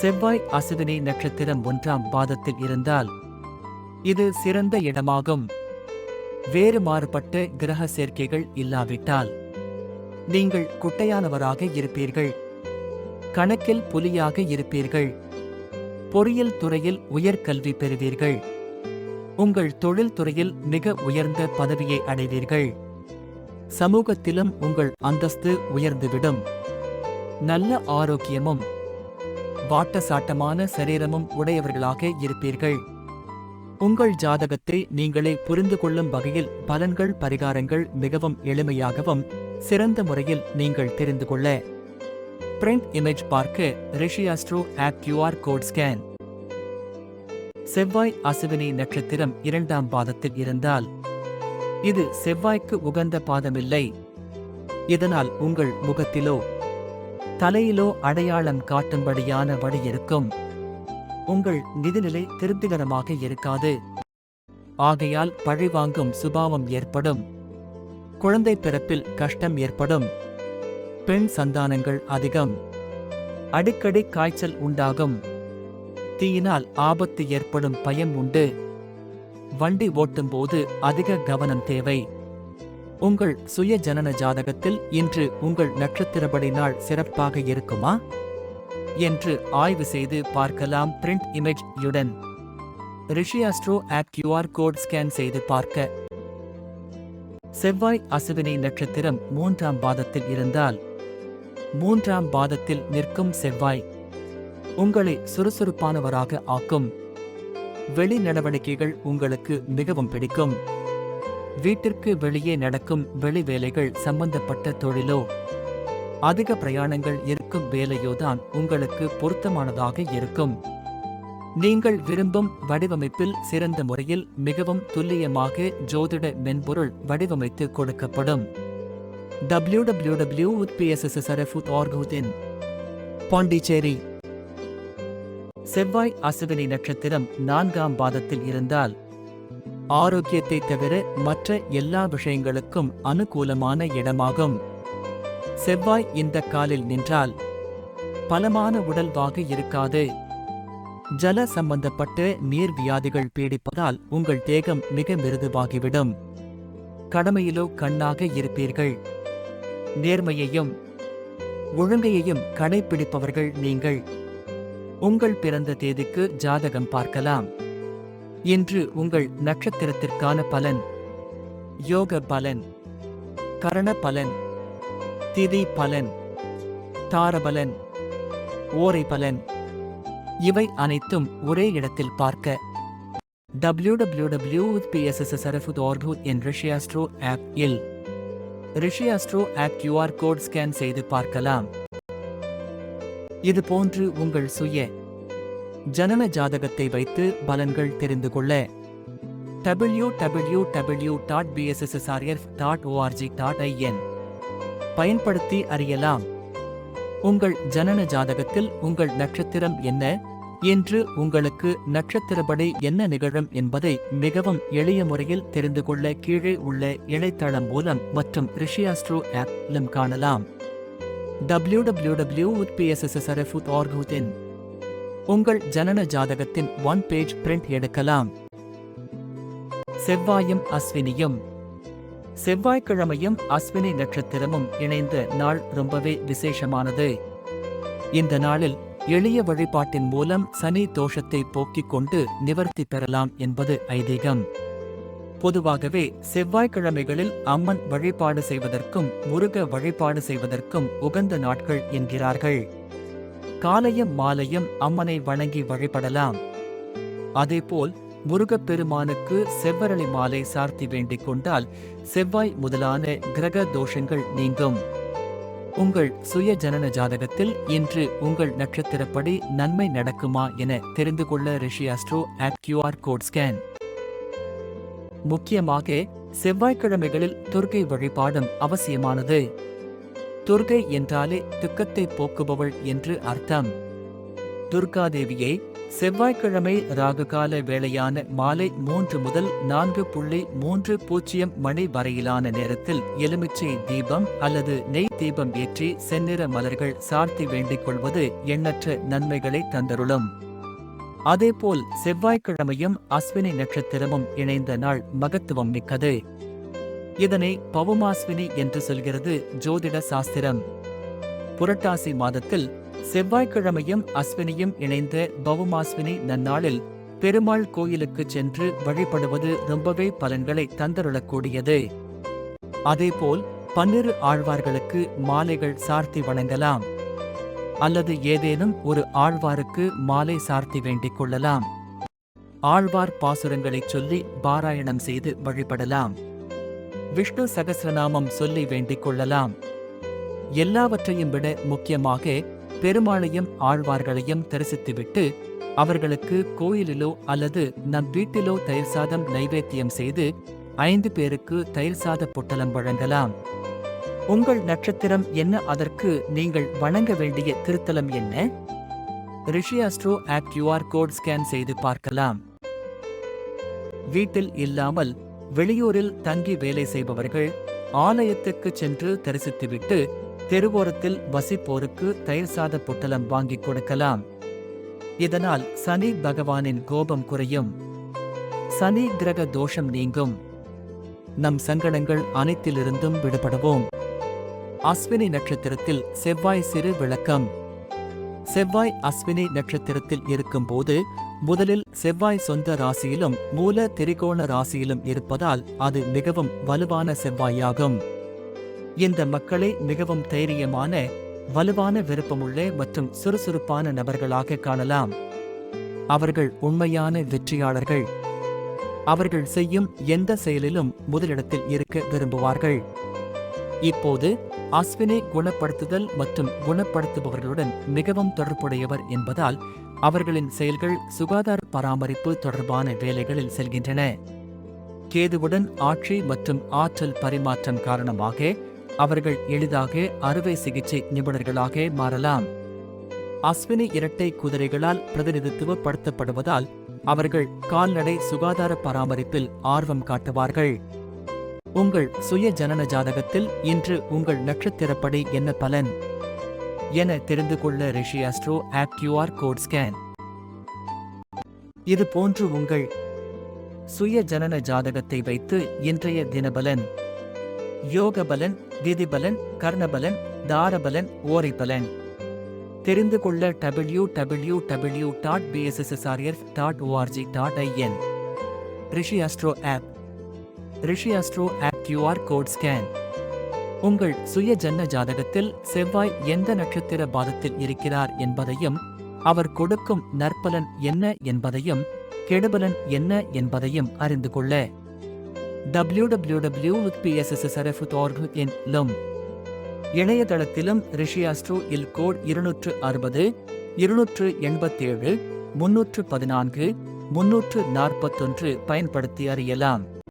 செவ்வாய் அசுவினி நட்சத்திரம் ஒன்றாம் பாதத்தில் இருந்தால் இது சிறந்த இடமாகும். வேறு மாறுபட்ட கிரக சேர்க்கைகள் இல்லாவிட்டால் நீங்கள் குட்டையானவராக இருப்பீர்கள். கணக்கில் புலியாக இருப்பீர்கள். பொறியியல் துறையில் உயர்கல்வி பெறுவீர்கள். உங்கள் தொழில் துறையில் மிக உயர்ந்த பதவியை அடைவீர்கள். சமூகத்திலும் உங்கள் அந்தஸ்து உயர்ந்துவிடும். நல்ல ஆரோக்கியமும் வாட்டசாட்டமான சரீரமும் உடையவர்களாக இருப்பீர்கள். உங்கள் ஜாதகத்தை நீங்களே புரிந்து கொள்ளும் வகையில் பலன்கள் பரிகாரங்கள் மிகவும் எளிமையாகவும் சிறந்த முறையில் நீங்கள் தெரிந்து கொள்ள. பிரிண்ட் இமேஜ் பார்க்க Rishi Astro app QR code scan செவ்வாய் அசுவினி நட்சத்திரம் இரண்டாம் பாதத்தில் இருந்தால் இது செவ்வாய்க்கு உகந்த பாதமில்லை. இதனால் உங்கள் முகத்திலோ தலையிலோ அடையாளம் காட்டும்படியான வழி இருக்கும். உங்கள் நிதிநிலை திருப்திகரமாக இருக்காது. ஆகையால் பழிவாங்கும் சுபாவம் ஏற்படும். குழந்தை பிறப்பில் கஷ்டம் ஏற்படும். பெண் சந்தானங்கள் அதிகம். அடிக்கடி காய்ச்சல் உண்டாகும். தீயினால் ஆபத்து ஏற்படும் பயம் உண்டு. வண்டி ஓட்டும்போது அதிக கவனம் தேவை. உங்கள் சுய ஜனன ஜாதகத்தில் இன்று உங்கள் நட்சத்திரப்படி நாள் சிறப்பாக இருக்குமா? என்று ஆய்வு செய்து பார்க்கலாம் பிரிண்ட் இமேஜ் யுடன். Rishi Astro app QR code scan செய்து பார்க்க. செவ்வாய் அசுவினி நட்சத்திரம் மூன்றாம் பாதத்தில் இருந்தால் மூன்றாம் பாதத்தில் நிற்கும் செவ்வாய் உங்களை சுறுசுறுப்பானவராக ஆக்கும். வெளி நடவடிக்கைகள் உங்களுக்கு மிகவும் பிடிக்கும். வீட்டிற்கு வெளியே நடக்கும் வெளி வேலைகள் சம்பந்தப்பட்ட தொழிலோ அதிக பிரயாணங்கள் இருக்கும் வேலையோதான் உங்களுக்கு பொருத்தமானதாக இருக்கும். நீங்கள் விரும்பும் வடிவமைப்பில் சிறந்த முறையில் மிகவும் துல்லியமாக ஜோதிட மென்பொருள் வடிவமைத்து கொடுக்கப்படும். டபிள்யூ டபிள்யூ டபிள்யூ ஆர்குதின் பாண்டிச்சேரி. செவ்வாய் அசுவினி நட்சத்திரம் நான்காம் பாதத்தில் இருந்தால் ஆரோக்கியத்தை தவிர மற்ற எல்லா விஷயங்களுக்கும் அனுகூலமான இடமாகும். செவ்வாய் இந்த காலில் நின்றால் பலமான உடல்வாக இருக்காது. ஜல சம்பந்தப்பட்ட நீர் வியாதிகள் பீடிப்பதால் உங்கள் தேகம் மிக மிருதுவாகிவிடும். கடமையிலோ கண்ணாக இருப்பீர்கள். நேர்மையையும் ஒழுங்கையையும் கடைபிடிப்பவர்கள் நீங்கள். உங்கள் பிறந்த தேதிக்கு ஜாதகம் பார்க்கலாம். இன்று உங்கள் நட்சத்திரத்திற்கான பலன். யோக பலன். கரண பலன். திதி பலன். தாரபலன் ஓரை பலன். இவை அனைத்தும் ஒரே இடத்தில் பார்க்க. டபிள்யூ டபிள்யூ டபிள்யூ என் ரிஷியாஸ்ட்ரோ ஆப் இல். Rishi Astro app QR code scan செய்து பார்க்கலாம். இது போன்று உங்கள் சுய ஜனன ஜாதகத்தை வைத்து பலன்கள் தெரிந்து கொள்ள W W W dot PSSSRF dot ORG dot IN பயன்படுத்தி அறியலாம். உங்கள் ஜனன ஜாதகத்தில் உங்கள் நட்சத்திரம் என்ன? என்று உங்களுக்கு நட்சத்திரப்படி என்ன நிகழும் என்பதை மிகவும் எளிய முறையில் தெரிந்து கொள்ள கீழே உள்ள இணையதளம் மூலம் மற்றும் ரிஷியாஸ்ட்ரோ ஆப்பிலும் காணலாம் டபிள்யூ டபிள்யூ டபிள்யூ ஆர்குதின் உங்கள் ஜனன ஜாதகத்தின் ஒன் பேஜ் பிரிண்ட் எடுக்கலாம். செவ்வாயும் அஸ்வினியும். செவ்வாய்க்கிழமையும் அஸ்வினி நட்சத்திரமும் இணைந்த நாள் ரொம்பவே விசேஷமானது. இந்த நாளில் எளிய வழிபாட்டின் மூலம் சனி தோஷத்தை போக்கிக் கொண்டு நிவர்த்தி பெறலாம் என்பது ஐதீகம். பொதுவாகவே செவ்வாய்க்கிழமைகளில் அம்மன் வழிபாடு செய்வதற்கும் முருக வழிபாடு செய்வதற்கும் உகந்த நாட்கள் என்கிறார்கள். காலையும் மாலையும் அம்மனை வணங்கி வழிபடலாம். அதேபோல் முருகப்பெருமானுக்கு செவ்வரளி மாலை சார்த்தி வேண்டிக் கொண்டால் செவ்வாய் முதலான கிரக தோஷங்கள் நீங்கும். உங்கள் சுய ஜனன ஜாதகத்தில் இன்று உங்கள் நட்சத்திரப்படி நன்மை நடக்குமா என தெரிந்து கொள்ள Rishi Astro app QR code scan முக்கியமாக செவ்வாய்க்கிழமைகளில் துர்க்கை வழிபாடும் அவசியமானது. துர்கை என்றாலே துக்கத்தை போக்குபவள் என்று அர்த்தம். துர்காதேவியை செவ்வாய்க்கிழமை ராகுகால வேளையான மாலை மூன்று முதல் நான்கு புள்ளி மூன்று பூஜ்ஜியம் மணி வரையிலான நேரத்தில் எலுமிச்சை தீபம் அல்லது நெய் தீபம் ஏற்றி செந்நிற மலர்கள் சார்த்தி வேண்டிக் கொள்வது எண்ணற்ற நன்மைகளை தந்தருளும். அதேபோல் செவ்வாய்க்கிழமையும் அஸ்வினி நட்சத்திரமும் இணைந்த நாள் மகத்துவம் மிக்கது. இதனை பவுமாஸ்வினி என்று சொல்கிறது ஜோதிட சாஸ்திரம். புரட்டாசி மாதத்தில் செவ்வாய்க்கிழமையும் அஸ்வினியும் இணைந்த பவுமாஸ்வினி நன்னாளில் பெருமாள் கோயிலுக்கு சென்று வழிபடுவது ரொம்பவே பலன்களை தந்தருளக்கூடியது. அதேபோல் பன்னிரு ஆழ்வார்களுக்கு மாலைகள் சார்த்தி வணங்கலாம் அல்லது ஏதேனும் ஒரு ஆழ்வாருக்கு மாலை சார்த்தி வேண்டிக் கொள்ளலாம். ஆழ்வார் பாசுரங்களைச் சொல்லி பாராயணம் செய்து வழிபடலாம். விஷ்ணு சகசிரநாமம் சொல்லி வேண்டிக் கொள்ளலாம். எல்லாவற்றையும் விட முக்கியமாக பெருமாளையும் ஆழ்வார்களையும் தரிசித்துவிட்டு அவர்களுக்கு கோயிலிலோ அல்லது நம் வீட்டிலோ தயிர் சாதம் நைவேத்தியம் செய்து ஐந்து பேருக்கு தயிர் சாத பொட்டலம் வழங்கலாம். உங்கள் நட்சத்திரம் என்ன? அதற்கு நீங்கள் வணங்க வேண்டிய திருத்தலம் என்ன? Rishi Astro app QR code scan செய்து பார்க்கலாம். வீட்டில் இல்லாமல் வெளியூரில் தங்கி வேலை செய்பவர்கள் ஆலயத்துக்கு சென்று தரிசித்துவிட்டு தெருவோரத்தில் வசிப்போருக்கு தயிர் சாத பொட்டலம் வாங்கிக் கொடுக்கலாம். இதனால் சனி பகவானின் கோபம் குறையும். சனி கிரக தோஷம் நீங்கும். நம் சங்கடங்கள் அனைத்திலிருந்தும் விடுபடுவோம். அஸ்வினி நட்சத்திரத்தில் செவ்வாய் சிறு விளக்கம். செவ்வாய் அஸ்வினி நட்சத்திரத்தில் இருக்கும்போது முதலில் செவ்வாய் சொந்த ராசியிலும் மூல திரிகோண ராசியிலும் இருப்பதால் அது மிகவும் வலுவான செவ்வாயாகும். இந்த மக்களை மிகவும் தைரியமான வலுவான விருப்பமுள்ள மற்றும் சுறுசுறுப்பான நபர்களாக காணலாம். அவர்கள் உண்மையான வெற்றியாளர்கள். அவர்கள் செய்யும் எந்த செயலிலும் முதலிடத்தில் இருக்க விரும்புவார்கள். இப்போது அஸ்வினை குணப்படுத்துதல் மற்றும் குணப்படுத்துபவர்களுடன் மிகவும் தொடர்புடையவர் என்பதால் அவர்களின் செயல்கள் சுகாதார பராமரிப்பு தொடர்பான வேலைகளில் செல்கின்றன. கேதுவுடன் ஆட்சி மற்றும் ஆற்றல் பரிமாற்றம் காரணமாக அவர்கள் எளிதாக அறுவை சிகிச்சை நிபுணர்களாக மாறலாம். அஸ்வினி இரட்டை குதிரைகளால் பிரதிநிதித்துவப்படுத்தப்படுவதால் அவர்கள் கால்நடை சுகாதார பராமரிப்பில் ஆர்வம் காட்டுவார்கள். உங்கள் சுய ஜனன ஜாதகத்தில் இன்று உங்கள் நட்சத்திரப்படி என்ன பலன்? என தெரிந்து கொள்ள Rishi Astro app QR code scan இது போன்று உங்கள் சுய ஜனன ஜாதகத்தை வைத்து இன்றைய தினபலன் யோகபலன் விதிபலன் கர்ணபலன் தாரபலன் ஓரைபலன் தெரிந்து கொள்ள W W W dot PSSSRF dot ORG dot IN Rishi Astro app Rishi Astro app QR code scan உங்கள் சுய ஜன்ன ஜாதகத்தில் செவ்வாய் எந்த நட்சத்திர பாதத்தில் இருக்கிறார் என்பதையும் அவர் கொடுக்கும் நற்பலன் என்ன என்பதையும் கெடுபலன் என்ன என்பதையும் அறிந்து கொள்ள. www.pssrf.org லும் இணையதளத்திலும் ரிஷி அஸ்ட்ரோ இல் கோட் இருநூற்று அறுபது இருநூற்று எண்பத்தேழு முன்னூற்று பதினான்கு முன்னூற்று நாற்பத்தொன்று பயன்படுத்தி அறியலாம்.